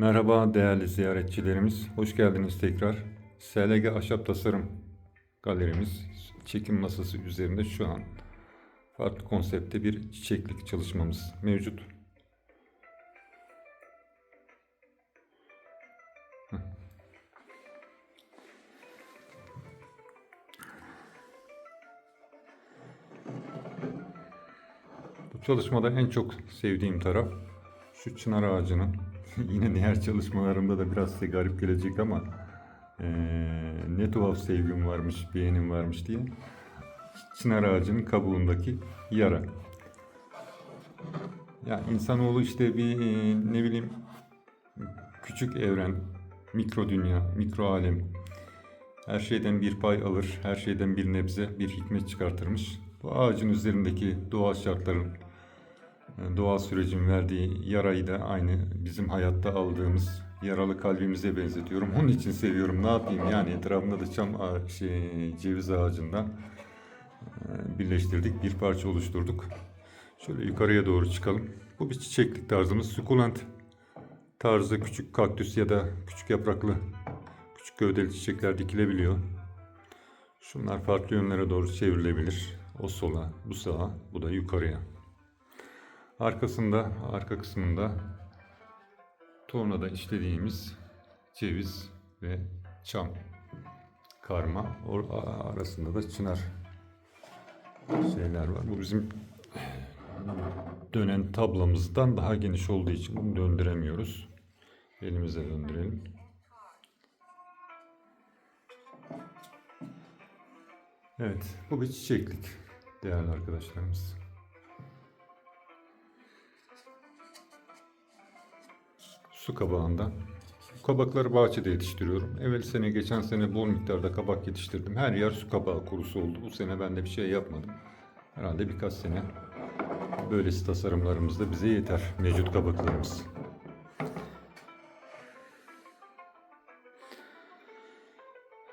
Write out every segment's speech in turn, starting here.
Merhaba değerli ziyaretçilerimiz. Hoş geldiniz tekrar. SLG Ahşap Tasarım Galerimiz çekim masası üzerinde şu an farklı konsepte bir çiçeklik çalışmamız mevcut. Bu çalışmada en çok sevdiğim taraf şu çınar ağacının yine diğer çalışmalarımda da biraz size garip gelecek ama eee, ne tuhaf sevgim varmış, beğenim varmış diye çınar ağacının kabuğundaki yara. Ya insanoğlu işte bir ne bileyim küçük evren, mikro dünya, mikro alem her şeyden bir pay alır, her şeyden bir nebze, bir hikmet çıkartırmış. Bu ağacın üzerindeki doğal şartların Doğa sürecin verdiği yarayı da aynı bizim hayatta aldığımız yaralı kalbimize benzetiyorum. Onun için seviyorum. Ne yapayım yani etrafında da çam şey, ceviz ağacından e, birleştirdik. Bir parça oluşturduk. Şöyle yukarıya doğru çıkalım. Bu bir çiçeklik tarzımız. Sukulent tarzı küçük kaktüs ya da küçük yapraklı küçük gövdeli çiçekler dikilebiliyor. Şunlar farklı yönlere doğru çevrilebilir. O sola, bu sağa, bu da yukarıya. Arkasında, arka kısmında tornada işlediğimiz ceviz ve çam karma. Or- arasında da çınar şeyler var. Bu bizim dönen tablamızdan daha geniş olduğu için bunu döndüremiyoruz. Elimize döndürelim. Evet, bu bir çiçeklik değerli arkadaşlarımız. Su kabağında. Bu kabakları bahçede yetiştiriyorum. Evvel sene, geçen sene bol miktarda kabak yetiştirdim. Her yer su kabağı kurusu oldu. Bu sene ben de bir şey yapmadım. Herhalde birkaç sene böylesi tasarımlarımız da bize yeter. Mevcut kabaklarımız.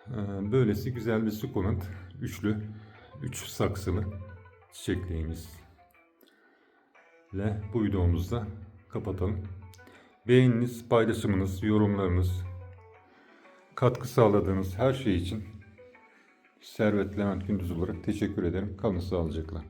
Ee, Böylesi güzel bir sukulent. Üçlü, üç saksılı çiçekliğimiz. Ile bu videomuzda kapatalım. Beğeniniz, paylaşımınız, yorumlarınız, katkı sağladığınız her şey için Servet Levent Gündüz olarak teşekkür ederim. Kalın sağlıcakla.